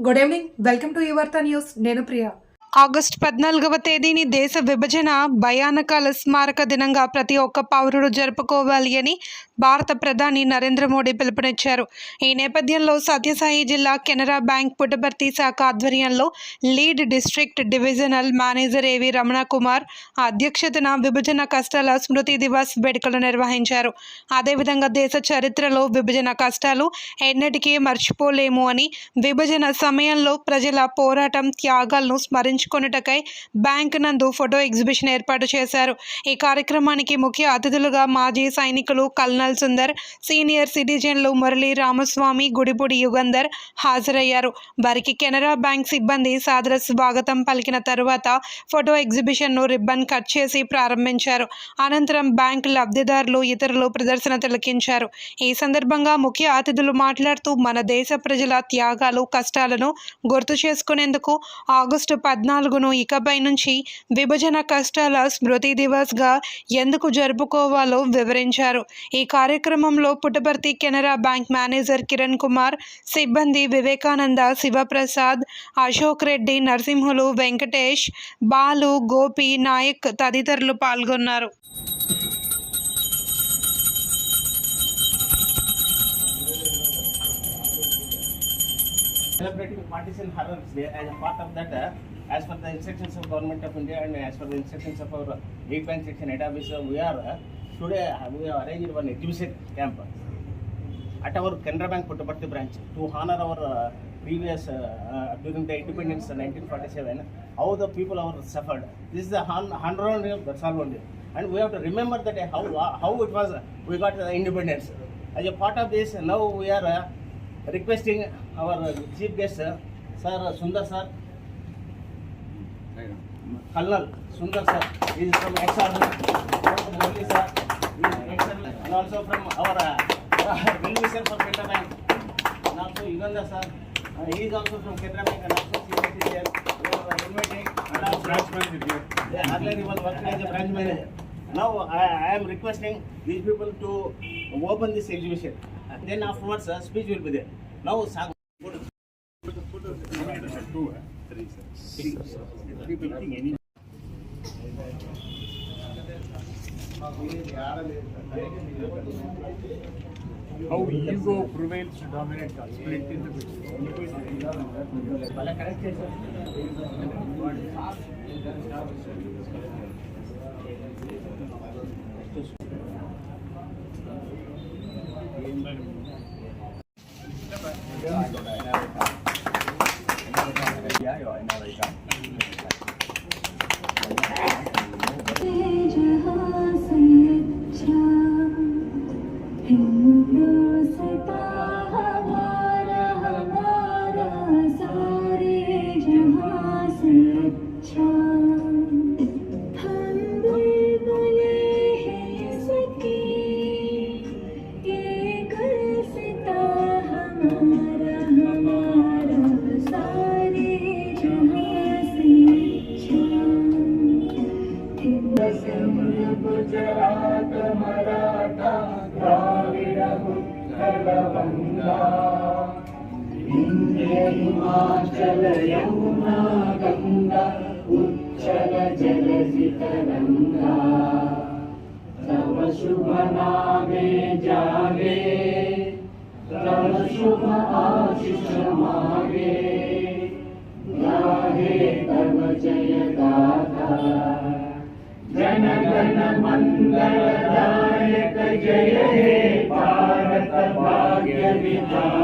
Good evening. Welcome to Yuvartha news. నేను Priya. August పద్నాలుగవ తేదీని దేశ విభజన భయానకాల స్మారక దినంగా ప్రతి ఒక్క పౌరుడు జరుపుకోవాలి అని భారత ప్రధాని నరేంద్ర మోడీ పిలుపునిచ్చారు. ఈ నేపథ్యంలో సత్యసాయి జిల్లా కెనరా బ్యాంక్ పుట్టపర్తి శాఖ ఆధ్వర్యంలో లీడ్ డిస్ట్రిక్ట్ డివిజనల్ మేనేజర్ ఏవి రమణ కుమార్ అధ్యక్షతన విభజన కష్టాల స్మృతి దివాస్ వేడుకలు నిర్వహించారు. అదేవిధంగా దేశ చరిత్రలో విభజన కష్టాలు ఎన్నటికీ మర్చిపోలేము అని విభజన సమయంలో ప్రజల పోరాటం త్యాగాలను స్మరించుకొనుటకై బ్యాంక్ నందు ఫోటో ఎగ్జిబిషన్ ఏర్పాటు చేశారు. ఈ కార్యక్రమానికి ముఖ్య అతిథులుగా మాజీ సైనికులు కల్నల్ సుందర్ సీనియర్ సిటిజన్లు మురళి రామస్వామి గుడిపూడి యుగంధర్ హాజరయ్యారు. వారికి కెనరా బ్యాంక్ సిబ్బంది సాదర స్వాగతం పలికిన తరువాత ఫోటో ఎగ్జిబిషన్ను రిబ్బన్ కట్ చేసి ప్రారంభించారు. అనంతరం బ్యాంక్ లబ్ధిదారులు ఇతరులు ప్రదర్శన తిలకించారు. ఈ సందర్భంగా ముఖ్య అతిథులు మాట్లాడుతూ మన దేశ ప్రజల త్యాగాలు కష్టాలను గుర్తు చేసుకునేందుకు ఆగస్టు పద్నాలుగు పద్నాలుగును ఇకపై నుంచి విభజన కష్టాల స్మృతి దివస్గా ఎందుకు జరుపుకోవాలో వివరించారు. ఈ కార్యక్రమంలో పుట్టపర్తి కెనరా బ్యాంక్ మేనేజర్ కిరణ్ కుమార్ సిబ్బంది వివేకానంద శివప్రసాద్ అశోక్ రెడ్డి నరసింహులు వెంకటేష్ బాలు గోపి నాయక్ తదితరులు పాల్గొన్నారు. Celebrating partition horrors day as a part of that uh, as per the instructions of government of india and as per the instructions of our lead bank section head uh, we are uh, today uh, we have arranged one exhibition camp. At our canara bank puttaparthi branch to honor our uh, previous during the independence uh, 1947 how the people are suffered. This is the hun- hundred year that's all only. And we have to remember that how how it was we got the independence. As a part of this now we are requesting our uh, chief guest, uh, Sir uh, Sundar Sir, Kalnal Sundar Sir, he is from from Murli Sir, he is and also from our uh, well-wisher for Canara Bank, and also Yuganda Sir, uh, he is also from Canara Bank and also CFC here. We are uh, inviting and also branch manager here. Yeah, earlier he was working as a branch manager. Now I, I am requesting these people to open this exhibition. then afterwards uh, speech will be there. Now Sagar. Two, three, six. Six. How ego prevails to dominate us. Split in the. 对，那是。गुजरात Maratha Dravid Utkal बंगा विंध्य हिमाचल यमुना गंगा उच्चल जलधि तरंगा तव शुभ नामे जागे तव शुभ आशीष मागे गाहे तव जय गाथा Amen.